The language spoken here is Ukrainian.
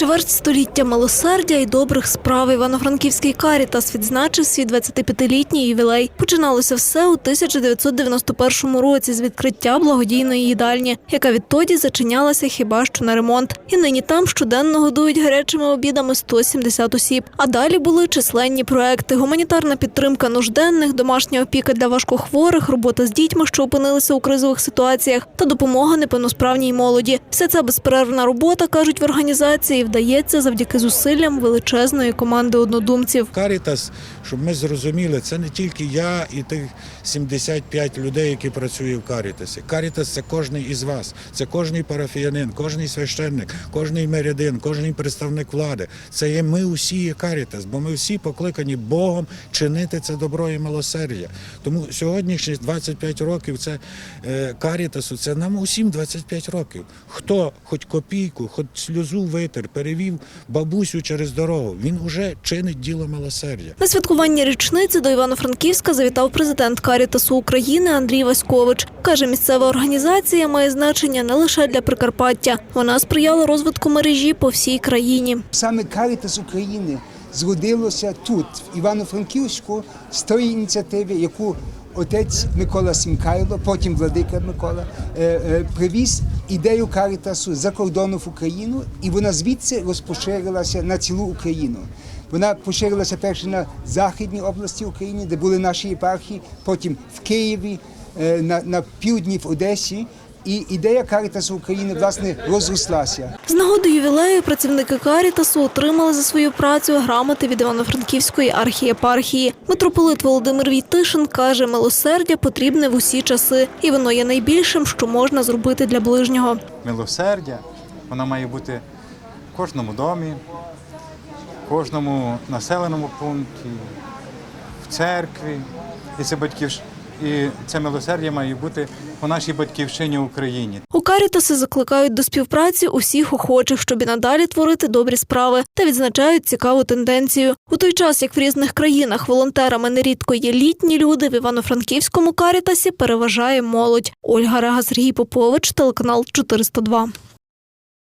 Чверть століття милосердя і добрих справ Івано-Франківський карітас відзначив свій 25-літній ювілей. Починалося все у 1991 році з відкриття благодійної їдальні, яка відтоді зачинялася хіба що на ремонт. І нині там щоденно годують гарячими обідами 170 осіб. А далі були численні проекти: гуманітарна підтримка нужденних, домашня опіка для важкохворих, робота з дітьми, що опинилися у кризових ситуаціях, та допомога неповносправній молоді. Все це безперервна робота, кажуть в організації, вдається завдяки зусиллям величезної команди однодумців. Карітас, щоб ми зрозуміли, це не тільки я і тих 75 людей, які працюють в Карітасі. Карітас це кожний із вас, це кожний парафіянин, кожний священник, кожний мерядин, кожний представник влади. Це є ми усі є Карітас, бо ми всі покликані Богом чинити це добро і милосердя. Тому сьогоднішні 25 років це е, Карітасу, це нам усім 25 років. Хто хоч копійку, хоч сльозу витер, перевів бабусю через дорогу, він уже чинить діло милосердя. На святкування річниці до Івано-Франківська завітав президент Карітасу України Андрій Васькович. Каже, місцева організація має значення не лише для Прикарпаття. Вона сприяла розвитку мережі по всій країні. Саме Карітас України зродилося тут, в Івано-Франківську, з тої ініціативи, яку отець Микола Сімкайло, потім владика Микола, е, е, привіз ідею Карітасу за кордону в Україну, і вона звідси розпоширилася на цілу Україну. Вона поширилася перше на західній області України, де були наші єпархії, потім в Києві, е, на, на півдні в Одесі. І ідея Карітасу України власне розрослася. З нагоди ювілею працівники Карітасу отримали за свою працю грамоти від Івано-Франківської архієпархії. Митрополит Володимир Війтишин каже, милосердя потрібне в усі часи, і воно є найбільшим, що можна зробити для ближнього. милосердя, воно має бути в кожному домі, в кожному населеному пункті, в церкві. І це батьківщ... І це милосердя має бути у нашій батьківщині Україні. У Карітаси закликають до співпраці усіх охочих, щоб і надалі творити добрі справи, та відзначають цікаву тенденцію. У той час, як в різних країнах волонтерами нерідко є літні люди, в Івано-Франківському Карітасі переважає молодь. Ольга Рега, Сергій Попович, телеканал 402.